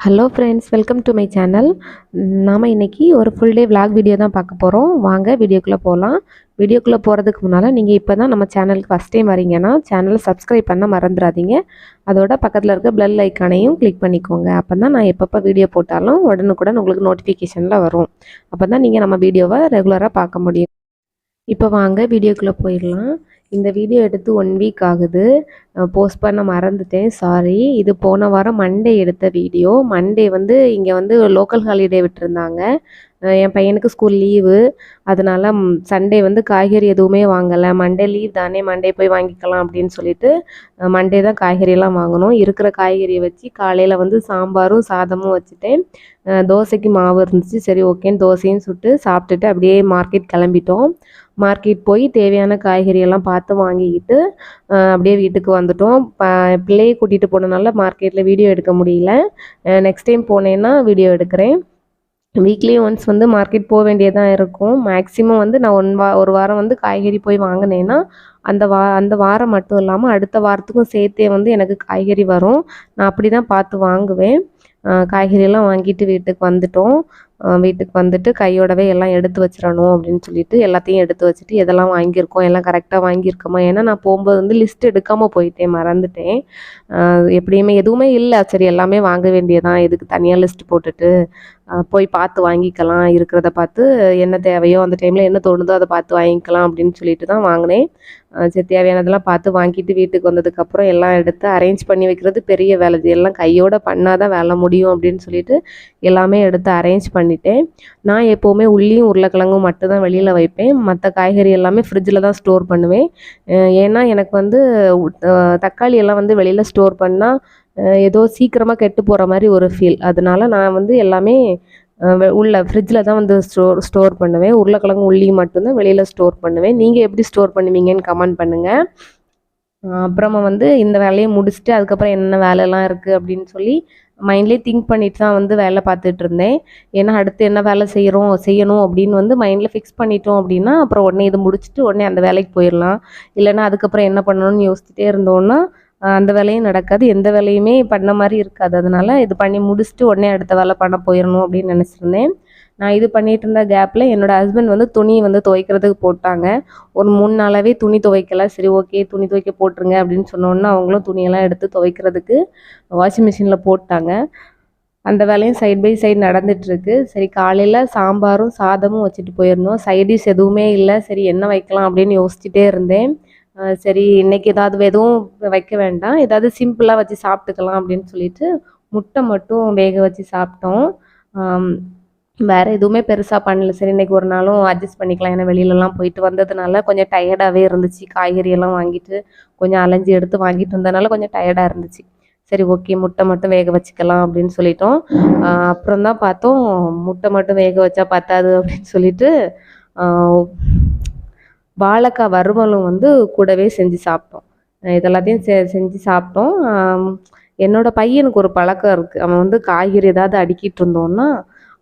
Hello friends welcome to my channel நாம் இன்றைக்கி ஒரு ஃபுல் டே vlog வீடியோ தான் பார்க்க போகிறோம் வாங்க வீடியோக்குள்ளே போகலாம் வீடியோக்குள்ளே போகிறதுக்கு முன்னால் நீங்கள் இப்போ தான் நம்ம சேனலுக்கு ஃபஸ்ட் டைம் வரீங்கன்னா சேனலை சப்ஸ்கிரைப் பண்ண மறந்துடாதீங்க. அதோட பக்கத்தில் இருக்க பெல் ஐக்கானையும் கிளிக் பண்ணிக்கோங்க. அப்போ தான் நான் எப்பப்போ வீடியோ போட்டாலும் உடனுக்குடன் உங்களுக்கு நோட்டிஃபிகேஷனில் வரும். அப்போ தான் நீங்கள் நம்ம வீடியோவை ரெகுலராக பார்க்க முடியும். இப்போ வாங்க வீடியோக்குள்ளே போயிடலாம். இந்த வீடியோ எடுத்து ஒன் வீக் ஆகுது. போஸ்ட் பண்ண மறந்துட்டேன். சாரி இது போன வாரம் மண்டே எடுத்த வீடியோ மண்டே வந்து இங்கே வந்து லோக்கல் ஹாலிடே விட்டுருந்தாங்க. என் பையனுக்கு ஸ்கூல் லீவு அதனால் சண்டே வந்து காய்கறி எதுவுமே வாங்கலை. மண்டே லீவ் தானே. மண்டே போய் வாங்கிக்கலாம் அப்படின்னு சொல்லிட்டு மண்டே தான் காய்கறியெல்லாம் வாங்கணும். இருக்கிற காய்கறியை வச்சு காலையில் வந்து சாம்பாரும் சாதமும் வச்சுட்டேன். தோசைக்கு மாவு இருந்துச்சு. சரி ஓகேன்னு தோசையும் சுட்டு சாப்பிட்டுட்டு அப்படியே மார்க்கெட் கிளம்பிட்டோம். மார்க்கெட் போய் தேவையான காய்கறி எல்லாம் பார்த்து வாங்கிக்கிட்டு அப்படியே வீட்டுக்கு வந்துட்டோம். பிள்ளையை கூட்டிகிட்டு போனனால மார்க்கெட்டில் வீடியோ எடுக்க முடியல. நெக்ஸ்ட் டைம் போனேன்னா வீடியோ எடுக்கிறேன். வீக்லி ஒன்ஸ் வந்து மார்க்கெட் போக வேண்டியதாக இருக்கும். மேக்ஸிமம் வந்து நான் ஒன் வா ஒரு வாரம் வந்து காய்கறி போய் வாங்கினேன்னா அந்த வா அந்த வாரம் மட்டும் இல்லாமல் அடுத்த வாரத்துக்கும் சேர்த்தே வந்து எனக்கு காய்கறி வரும். நான் அப்படி தான் பார்த்து வாங்குவேன். காய்கறியெல்லாம் வாங்கிட்டு வீட்டுக்கு வந்துட்டோம். வீட்டுக்கு வந்துட்டு கையோடவே எல்லாம் எடுத்து வச்சிடணும் அப்படின்னு சொல்லிட்டு எல்லாத்தையும் எடுத்து வச்சுட்டு எதெல்லாம் வாங்கியிருக்கோம் எல்லாம் கரெக்டாக வாங்கியிருக்கோமா? ஏன்னா நான் போகும்போது வந்து லிஸ்ட் எடுக்காமல் போயிட்டேன் மறந்துட்டேன். எப்படியுமே எதுவுமே இல்லை. சரி எல்லாமே வாங்க வேண்டியதான் எதுக்கு தனியாக லிஸ்ட் போட்டுட்டு போய் பார்த்து வாங்கிக்கலாம். இருக்கிறத பார்த்து என்ன தேவையோ அந்த டைமில் என்ன தோணுதோ அதை பார்த்து வாங்கிக்கலாம் அப்படின்னு சொல்லிட்டு தான் வாங்கினேன். சரி தேவையானதெல்லாம் பார்த்து வாங்கிட்டு வீட்டுக்கு வந்ததுக்கப்புறம் எல்லாம் எடுத்து அரேஞ்ச் பண்ணி வைக்கிறது பெரிய வேலை. இது எல்லாம் கையோட பண்ணாதான் வேலை முடியும் அப்படின்னு சொல்லிட்டு எல்லாமே எடுத்து அரேஞ்ச் பண்ணி பண்ணிட்டேன். நான் எப்போவுமே உள்ளியும் உருளைக்கிழங்கும் மட்டும்தான் வெளியில் வைப்பேன். மற்ற காய்கறி எல்லாமே ஃப்ரிட்ஜில் தான் ஸ்டோர் பண்ணுவேன். ஏன்னா எனக்கு வந்து தக்காளி எல்லாம் வந்து வெளியில் ஸ்டோர் பண்ணால் ஏதோ சீக்கிரமாக கெட்டு போகிற மாதிரி ஒரு ஃபீல் அதனால நான் வந்து எல்லாமே உள்ள ஃப்ரிட்ஜில் தான் வந்து ஸ்டோர் ஸ்டோர் பண்ணுவேன். உருளைக்கிழங்கு உள்ளி மட்டும்தான் வெளியில் ஸ்டோர் பண்ணுவேன். நீங்கள் எப்படி ஸ்டோர் பண்ணுவீங்கன்னு கமெண்ட் பண்ணுங்கள் அப்புறமா வந்து இந்த வேலையை முடிச்சுட்டு அதுக்கப்புறம் என்ன வேலைலாம் இருக்குது அப்படின்னு சொல்லி மைண்ட்லேயே திங்க் பண்ணிட்டு தான் வந்து வேலை பார்த்துட்டு இருந்தேன். ஏன்னா அடுத்து என்ன வேலை செய்கிறோம் செய்யணும் அப்படின்னு வந்து மைண்டில் ஃபிக்ஸ் பண்ணிட்டோம் அப்படின்னா அப்புறம் உடனே இது முடிச்சுட்டு உடனே அந்த வேலைக்கு போயிடலாம். இல்லைன்னா அதுக்கப்புறம் என்ன பண்ணணும்னு யோசிச்சுட்டே இருந்தோன்னா அந்த வேலையும் நடக்காது. எந்த வேலையுமே பண்ண மாதிரி இருக்காது. அதனால இது பண்ணி முடிச்சுட்டு உடனே அடுத்த வேலை பண்ண போயிடணும் அப்படின்னு நினச்சிருந்தேன். நான் இது பண்ணிட்டு இருந்த கேப்பில் என்னோட ஹஸ்பண்ட் வந்து துணி வந்து துவைக்கிறதுக்கு போட்டாங்க. ஒரு மூணு நாளாகவே துணி துவைக்கல. சரி ஓகே துணி துவைக்க போட்டுருங்க அப்படின்னு சொன்னோன்னே அவங்களும் துணியெல்லாம் எடுத்து துவைக்கிறதுக்கு வாஷிங் மிஷினில் போட்டாங்க. அந்த வேலையும் சைட் பை சைடு நடந்துட்டுருக்கு சரி காலையில் சாம்பாரும் சாதமும் வச்சுட்டு போயிருந்தோம். சைடிஷ் எதுவுமே இல்லை. சரி என்ன வைக்கலாம் அப்படின்னு யோசிச்சுட்டே இருந்தேன். சரி இன்றைக்கி ஏதாவது எதுவும் வைக்க வேண்டாம். ஏதாவது சிம்பிளாக வச்சு சாப்பிட்டுக்கலாம் அப்படின்னு சொல்லிட்டு முட்டை மட்டும் வேக வச்சு சாப்பிட்டோம். வேற எதுவுமே பெருசாக பண்ணல. சரி இன்னைக்கு ஒரு நாளும் அட்ஜஸ்ட் பண்ணிக்கலாம். ஏன்னா வெளியிலலாம் போயிட்டு வந்ததுனால கொஞ்சம் டயர்டாகவே இருந்துச்சு. காய்கறி எல்லாம் வாங்கிட்டு கொஞ்சம் அலைஞ்சி எடுத்து வாங்கிட்டு வந்ததுனால கொஞ்சம் டயர்டாக இருந்துச்சு. சரி ஓகே முட்டை மட்டும் வேக வச்சுக்கலாம் அப்படின்னு சொல்லிட்டோம். அப்புறம் தான் பார்த்தோம். முட்டை மட்டும் வேக வச்சா பத்தாது அப்படின்னு சொல்லிட்டு வாழைக்காய் வறுவலும் வந்து கூடவே செஞ்சு சாப்பிட்டோம். இதெல்லாத்தையும் செ செஞ்சு சாப்பிட்டோம். என்னோடய என்னோட பையனுக்கு ஒரு பழக்கம் இருக்குது அவன் வந்து காய்கறி ஏதாவது அடுக்கிட்டு இருந்தோன்னா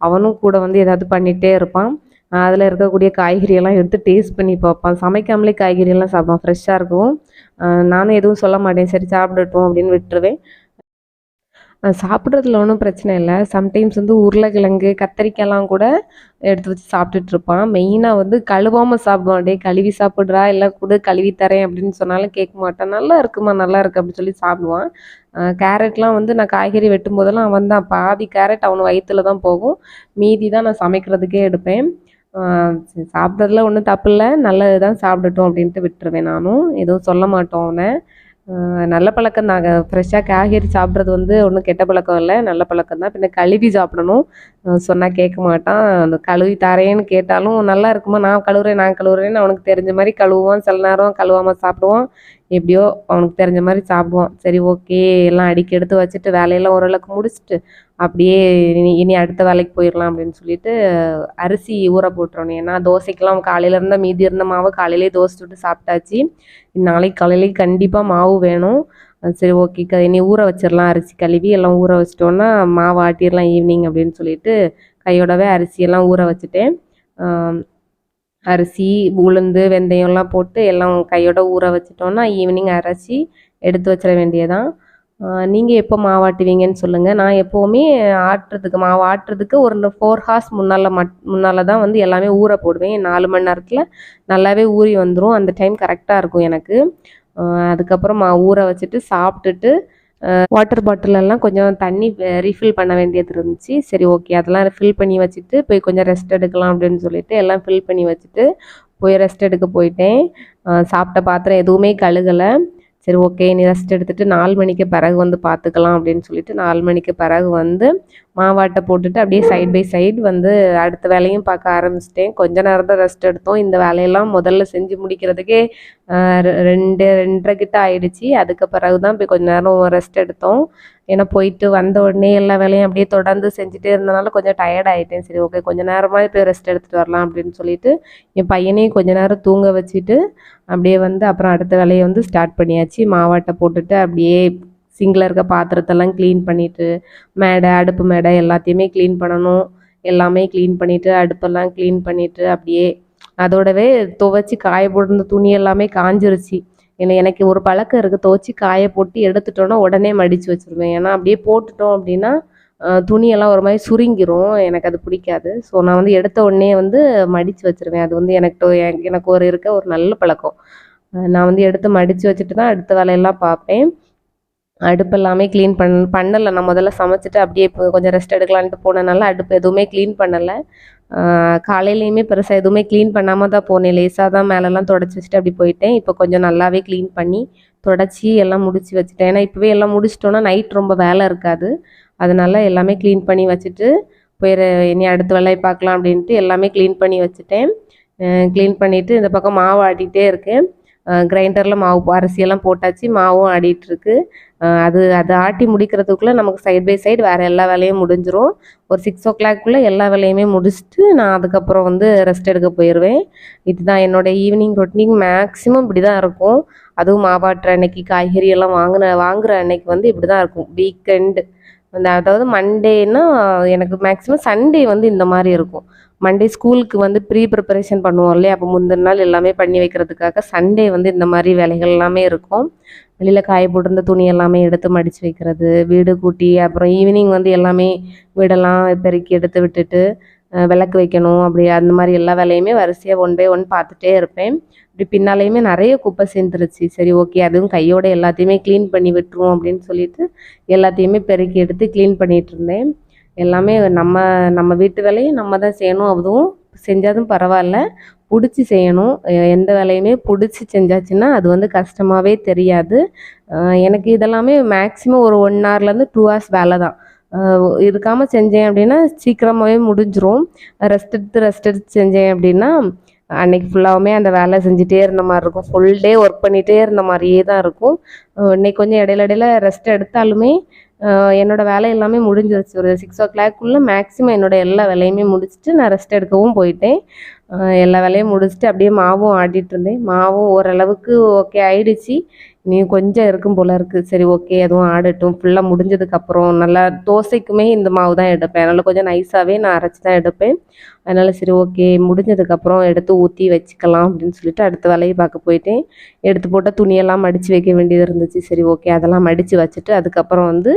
அவனும் கூட வந்து ஏதாவது பண்ணிகிட்டே இருப்பான். அதில் இருக்கக்கூடிய காய்கறி எல்லாம் எடுத்து டேஸ்ட் பண்ணி பார்ப்பான். சமைக்காமலே காய்கறியெல்லாம் சாப்பிடுவான். ஃப்ரெஷ்ஷாக இருக்கும். நானும் எதுவும் சொல்ல மாட்டேன். சரி சாப்பிடட்டும் அப்படின்னு விட்டுருவேன். சாப்பிட்றதுல ஒன்றும் பிரச்சனை இல்லை. சம்டைம்ஸ் வந்து உருளைக்கிழங்கு கத்திரிக்காயெல்லாம் கூட எடுத்து வச்சு சாப்பிட்டுட்டு இருப்பான். மெயினாக வந்து கழுவாமல் சாப்பிடுவான். டே கழுவி சாப்பிட்றா? இல்லை கூட கழுவி தரேன் அப்படின்னு சொன்னாலும் கேட்க மாட்டான். நல்லா இருக்குமா? நல்லா இருக்கு அப்படின்னு சொல்லி சாப்பிடுவான். கேரட்லாம் வந்து நான் காய்கறி வெட்டும் போதெல்லாம் அவன் தான். பாதி கேரட் அவன் வயிற்றுல தான் போகும். மீதி தான் நான் சமைக்கிறதுக்கே எடுப்பேன். சாப்பிட்றதுல ஒன்றும் தப்பு இல்லை. நல்லது தான் சாப்பிடட்டும் அப்படின்ட்டு விட்டுருவேன் நானும். எதுவும் சொல்ல மாட்டோம் அவனை. நல்ல பழக்கம் தாங்க ஃப்ரெஷ்ஷாக காய்கறி சாப்பிட்றது வந்து ஒன்றும் கெட்ட பழக்கம் இல்லை. நல்ல பழக்கம் தான். பின்ன கழுவி சாப்பிடணும். சொன்னால் கேட்க மாட்டான். அந்த கழுவி தரேன்னு கேட்டாலும் நல்லா இருக்குமா? நான் கழுவுறேன் நான் கழுவுறேன்னு அவனுக்கு தெரிஞ்ச மாதிரி கழுவுவான். சில நேரம் கழுவாமல் சாப்பிடுவான். எப்படியோ அவனுக்கு தெரிஞ்ச மாதிரி சாப்பிடுவான். சரி ஓகே எல்லாம் அடிக்கி எடுத்து வச்சுட்டு வேலையெல்லாம் ஓரளவுக்கு முடிச்சுட்டு அப்படியே இனி இனி அடுத்த வேலைக்கு போயிடலாம் அப்படின்னு சொல்லிட்டு அரிசி ஊற போட்டுறணும். ஏன்னா தோசைக்கெல்லாம் காலையில் இருந்தால் மீதி இருந்த மாவு காலையிலேயே தோசை சுட்டு சாப்பிட்டாச்சு. நாளைக்கு காலையிலேயே கண்டிப்பாக மாவு வேணும். சரி ஓகே க இனி ஊற வச்சிடலாம் அரிசி கழுவி எல்லாம் ஊற வச்சிட்டோன்னா மாவு ஆட்டிடலாம் ஈவினிங் அப்படின்னு சொல்லிட்டு கையோடவே அரிசியெல்லாம் ஊற வச்சுட்டேன். அரிசி உளுந்து வெந்தயம்லாம் போட்டு எல்லாம் கையோட ஊற வச்சிட்டோன்னா ஈவினிங் அரைச்சி எடுத்து வச்சிட வேண்டியதான் நீங்கள் எப்போ மாவு ஆட்டுவீங்கன்னு சொல்லுங்கள் நான் எப்போவுமே ஆட்டுறதுக்கு மாவு ஆட்டுறதுக்கு ஒரு ஃபோர் ஹார்ஸ் முன்னால் மட் முன்னால் தான் வந்து எல்லாமே ஊற போடுவேன். நாலு மணி நேரத்தில் நல்லாவே ஊறி வந்துடும் அந்த டைம் கரெக்டாக இருக்கும் எனக்கு. அதுக்கப்புறம் ஊற வச்சுட்டு சாப்பிட்டுட்டு வாட்டர் பாட்டிலெல்லாம் கொஞ்சம் தண்ணி ரீஃபில் பண்ண வேண்டியது இருந்துச்சு. சரி ஓகே அதெல்லாம் ஃபில் பண்ணி வச்சுட்டு போய் கொஞ்சம் ரெஸ்ட் எடுக்கலாம் அப்படின்னு சொல்லிட்டு எல்லாம் ஃபில் பண்ணி வச்சுட்டு போய் ரெஸ்ட் எடுக்க போயிட்டேன். சாப்பிட்ட பாத்திரம் எதுவுமே கழுகலை. சரி ஓகே நீ ரெஸ்ட் எடுத்துகிட்டு நாலு மணிக்கு பிறகு வந்து பார்த்துக்கலாம் அப்படின்னு சொல்லிட்டு நாலு மணிக்கு பிறகு வந்து மாவாட்டை போட்டுட்டு அப்படியே சைட் பை சைடு வந்து அடுத்த வேலையும் பார்க்க ஆரம்பிச்சிட்டேன். கொஞ்ச நேரம் தான் ரெஸ்ட் எடுத்தோம். இந்த வேலையெல்லாம் முதல்ல செஞ்சு முடிக்கிறதுக்கே ரெண்டு ரெண்டரை கிட்ட ஆயிடுச்சு. அதுக்கு பிறகு தான் போய் கொஞ்ச நேரம் ரெஸ்ட் எடுத்தோம். ஏன்னா போயிட்டு வந்த உடனே எல்லா வேலையும் அப்படியே தொடர்ந்து செஞ்சுட்டே இருந்தனால கொஞ்சம் டயர்ட் ஆகிட்டேன் சரி ஓகே கொஞ்சம் நேரமாக போய் ரெஸ்ட் எடுத்துகிட்டு வரலாம் அப்படின்னு சொல்லிட்டு என் பையனையும் கொஞ்ச நேரம் தூங்க வச்சுட்டு அப்படியே வந்து அப்புறம் அடுத்த வேலையை வந்து ஸ்டார்ட் பண்ணியாச்சு. மாவாட்டை போட்டுட்டு அப்படியே சிங்கில் இருக்க பாத்திரத்தெல்லாம் க்ளீன் பண்ணிவிட்டு மேடை அடுப்பு மேடை எல்லாத்தையுமே க்ளீன் பண்ணணும். எல்லாமே க்ளீன் பண்ணிவிட்டு அடுப்பெல்லாம் க்ளீன் பண்ணிவிட்டு அப்படியே அதோடவே துவைச்சி காய போட்டிருந்த துணி எல்லாமே காஞ்சிருச்சு. ஏன்னா எனக்கு ஒரு பழக்கம் இருக்குது துவச்சி காய போட்டு எடுத்துட்டோன்னா உடனே மடித்து வச்சுருவேன். ஏன்னா அப்படியே போட்டுட்டோம் அப்படின்னா துணியெல்லாம் ஒரு மாதிரி சுருங்கிரும். எனக்கு அது பிடிக்காது. ஸோ நான் வந்து எடுத்த உடனே வந்து மடித்து வச்சுருவேன். அது வந்து எனக்கு எனக்கு ஒரு இருக்க ஒரு நல்ல பழக்கம். நான் வந்து எடுத்து மடித்து வச்சுட்டு தான் அடுத்த வேலையெல்லாம் பார்ப்பேன். அடுப்பு எல்லாமே க்ளீன் பண் பண்ணலை. நான் முதல்ல சமைச்சிட்டு அப்படியே இப்போ கொஞ்சம் ரெஸ்ட் எடுக்கலான்ட்டு போனனால அடுப்பு எதுவுமே க்ளீன் பண்ணலை. காலையிலையுமே பெருசாக எதுவுமே க்ளீன் பண்ணாமல் தான் போனேன். லேசாக தான் மேலெல்லாம் தொடச்சி வச்சுட்டு அப்படி போயிட்டேன். இப்போ கொஞ்சம் நல்லாவே க்ளீன் பண்ணி தொடச்சி எல்லாம் முடிச்சு வச்சுட்டேன். ஏன்னா இப்போவே எல்லாம் முடிச்சிட்டோன்னா நைட் ரொம்ப வேலை இருக்காது. அதனால் எல்லாமே க்ளீன் பண்ணி வச்சுட்டு போயிற இனி அடுத்த வேலையை பார்க்கலாம் அப்படின்ட்டு எல்லாமே க்ளீன் பண்ணி வச்சுட்டேன். க்ளீன் பண்ணிவிட்டு இந்த பக்கம் மாவு ஆட்டிகிட்டே இருக்கேன். கிரைண்டரில் மாவு அரிசியெல்லாம் போட்டாச்சு. மாவும் ஆடிட்டுருக்கு அது அதை ஆட்டி முடிக்கிறதுக்குள்ளே நமக்கு சைட் பை சைடு வேறு எல்லா வேலையும் முடிஞ்சிரும். ஒரு சிக்ஸ் ஓ கிளாக்குள்ளே எல்லா வேலையுமே முடிச்சுட்டு நான் அதுக்கப்புறம் வந்து ரெஸ்ட் எடுக்க போயிடுவேன் இதுதான் என்னோடய ஈவினிங் ரொட்டீன் மேக்ஸிமம் இப்படி தான் இருக்கும். அதுவும் மாவாட்டுற அன்னைக்கு காய்கறி எல்லாம் வாங்கின வாங்குகிற அன்னைக்கு வந்து இப்படி தான் இருக்கும். வீக்கெண்டு அந்த அதாவது மண்டேன்னா எனக்கு மேக்ஸிமம் சண்டே வந்து இந்த மாதிரி இருக்கும். மண்டே ஸ்கூலுக்கு வந்து ப்ரீ ப்ரிப்பரேஷன் பண்ணுவோம் இல்லையா? அப்போ முந்தின நாள் எல்லாமே பண்ணி வைக்கிறதுக்காக சண்டே வந்து இந்த மாதிரி வேலைகள் எல்லாமே இருக்கும். வெளியில் காய போட்டிருந்த துணி எல்லாமே எடுத்து மடித்து வைக்கிறது வீடு கூட்டி அப்புறம் ஈவினிங் வந்து எல்லாமே வீடெல்லாம் பெருக்கி எடுத்து விட்டுட்டு விளக்கு வைக்கணும் அப்படி அந்த மாதிரி எல்லா வேலையுமே வரிசையாக ஒன் பை ஒன் பார்த்துட்டே இருப்பேன். இப்படி பின்னாலேயுமே நிறைய குப்பை சேர்ந்துருச்சு. சரி ஓகே அதுவும் கையோட எல்லாத்தையுமே க்ளீன் பண்ணி விட்டுருவோம் அப்படின்னு சொல்லிட்டு எல்லாத்தையுமே பெருக்கி எடுத்து க்ளீன் பண்ணிகிட்டு இருந்தேன். எல்லாமே நம்ம நம்ம வீட்டு வேலையும் நம்ம தான் செய்யணும். அதுவும் செஞ்சாலும் பரவாயில்ல. பிடிச்சி செய்யணும். எந்த வேலையுமே பிடிச்சி செஞ்சாச்சுன்னா அது வந்து கஷ்டமாகவே தெரியாது. எனக்கு இதெல்லாமே மேக்ஸிமம் ஒரு ஒன் ஹவர்லேருந்து டூ ஹவர்ஸ் வேலை தான். இருக்காமல் செஞ்சேன் அப்படின்னா சீக்கிரமாகவே முடிஞ்சிரும். ரெஸ்ட் எடுத்து ரெஸ்ட் எடுத்து செஞ்சேன் அப்படின்னா அன்னைக்கு ஃபுல்லாகவுமே அந்த வேலை செஞ்சுட்டே இருந்த மாதிரி இருக்கும். ஃபுல் டே ஒர்க் பண்ணிகிட்டே இருந்த மாதிரியே தான் இருக்கும். இன்னைக்கு கொஞ்சம் இடையில இடையில ரெஸ்ட் எடுத்தாலுமே என்னோடய வேலை எல்லாமே முடிஞ்சிருச்சு. ஒரு சிக்ஸ் ஓ கிளாக்குள்ளே மேக்ஸிமம் என்னோடய எல்லா வேலையுமே முடிச்சுட்டு நான் ரெஸ்ட் எடுக்கவும் போயிட்டேன். எல்லா வேலையும் முடிச்சுட்டு அப்படியே மாவும் ஆடிட்டு இருந்தேன். மாவும் ஓரளவுக்கு ஓகே ஆயிடுச்சு. நீ கொஞ்சம் இருக்கும் போல இருக்குது சரி ஓகே அதுவும் ஆடட்டும். ஃபுல்லாக முடிஞ்சதுக்கப்புறம் நல்லா தோசைக்குமே இந்த மாவு தான் எடுப்பேன். அதனால் கொஞ்சம் நைஸாகவே நான் அரைச்சி தான் எடுப்பேன். அதனால் சரி ஓகே முடிஞ்சதுக்கப்புறம் எடுத்து ஊற்றி வச்சுக்கலாம் அப்படின்னு சொல்லிட்டு அடுத்த வேலையை பார்க்க போயிட்டேன். எடுத்து போட்டால் துணியெல்லாம் மடித்து வைக்க வேண்டியது இருந்துச்சு. சரி ஓகே அதெல்லாம் மடித்து வச்சுட்டு அதுக்கப்புறம் வந்து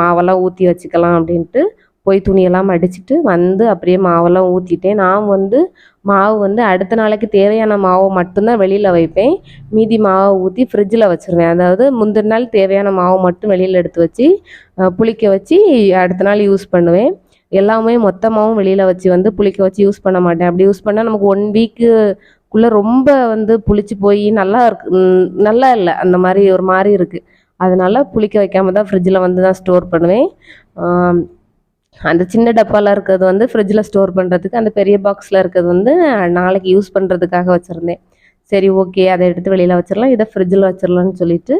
மாவெல்லாம் ஊற்றி வச்சுக்கலாம் அப்படின்ட்டு போய் துணியெல்லாம் மடிச்சுட்டு வந்து அப்படியே மாவெல்லாம் ஊற்றிட்டேன் நான் வந்து மாவு வந்து அடுத்த நாளைக்கு தேவையான மாவை மட்டும்தான் வெளியில் வைப்பேன். மீதி மாவை ஊற்றி ஃப்ரிட்ஜில் வச்சுருவேன். அதாவது முந்தின நாள் தேவையான மாவை மட்டும் வெளியில் எடுத்து வச்சு புளிக்க வச்சு அடுத்த நாள் யூஸ் பண்ணுவேன். எல்லாமே மொத்தமாகவும் வெளியில் வச்சு வந்து புளிக்க வச்சு யூஸ் பண்ண மாட்டேன். அப்படி யூஸ் பண்ணால் நமக்கு ஒன் வீக்குக்குள்ளே ரொம்ப வந்து புளிச்சு போய் நல்லா இருக்கு. நல்லா இல்லை. அந்த மாதிரி ஒரு மாதிரி இருக்குது அதனால் புளிக்க வைக்காம தான் ஃப்ரிட்ஜில் வந்து தான் ஸ்டோர் பண்ணுவேன். அந்த சின்ன டப்பாவில் இருக்கிறது வந்து ஃப்ரிட்ஜில் ஸ்டோர் பண்ணுறதுக்கு அந்த பெரிய பாக்ஸில் இருக்கிறது வந்து நாளைக்கு யூஸ் பண்ணுறதுக்காக வச்சுருந்தேன். சரி ஓகே அதை எடுத்து வெளியில் வச்சிடலாம் இதை ஃப்ரிட்ஜில் வச்சிடலான்னு சொல்லிட்டு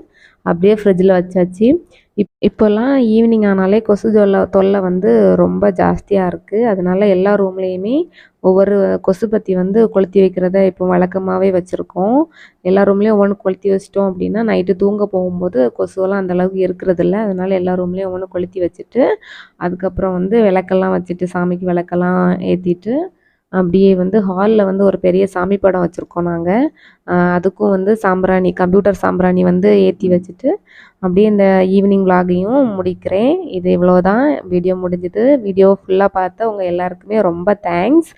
அப்படியே ஃப்ரிட்ஜில் வச்சாச்சு. இப் இப்போல்லாம் ஈவினிங் ஆனாலே கொசு தொல்லை தொல்லை வந்து ரொம்ப ஜாஸ்தியாக இருக்குது அதனால எல்லா ரூம்லேயுமே ஒவ்வொரு கொசு பற்றி வந்து கொளுத்தி வைக்கிறத இப்போ வழக்கமாகவே வச்சுருக்கோம். எல்லா ரூம்லேயும் ஒவ்வொன்று கொளுத்தி வச்சிட்டோம் அப்படின்னா நைட்டு தூங்க போகும்போது கொசுவெல்லாம் அந்தளவுக்கு இருக்கிறதில்ல. அதனால எல்லா ரூம்லேயும் ஒவ்வொன்று கொளுத்தி வச்சுட்டு அதுக்கப்புறம் வந்து விளக்கெல்லாம் வச்சுட்டு சாமிக்கு விளக்கெல்லாம் ஏற்றிட்டு அப்படியே வந்து ஹாலில் வந்து ஒரு பெரிய சாமி படம் வச்சுருக்கோம் நாங்கள் அதுக்கும் வந்து சாம்பிராணி கம்ப்யூட்டர் சாம்பிராணி வந்து ஏற்றி வச்சுட்டு அப்படியே இந்த ஈவினிங் vlog-ஐயும் முடிக்கிறேன். இது இவ்வளோ தான் வீடியோ முடிஞ்சுது. வீடியோ ஃபுல்லாக பார்த்த உங்கள் எல்லாருக்குமே ரொம்ப தேங்க்ஸ்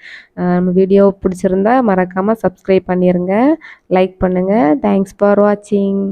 நம்ம வீடியோ பிடிச்சிருந்தா மறக்காமல் சப்ஸ்கிரைப் பண்ணிடுங்க லைக் பண்ணுங்கள் தேங்க்ஸ் ஃபார் வாட்சிங்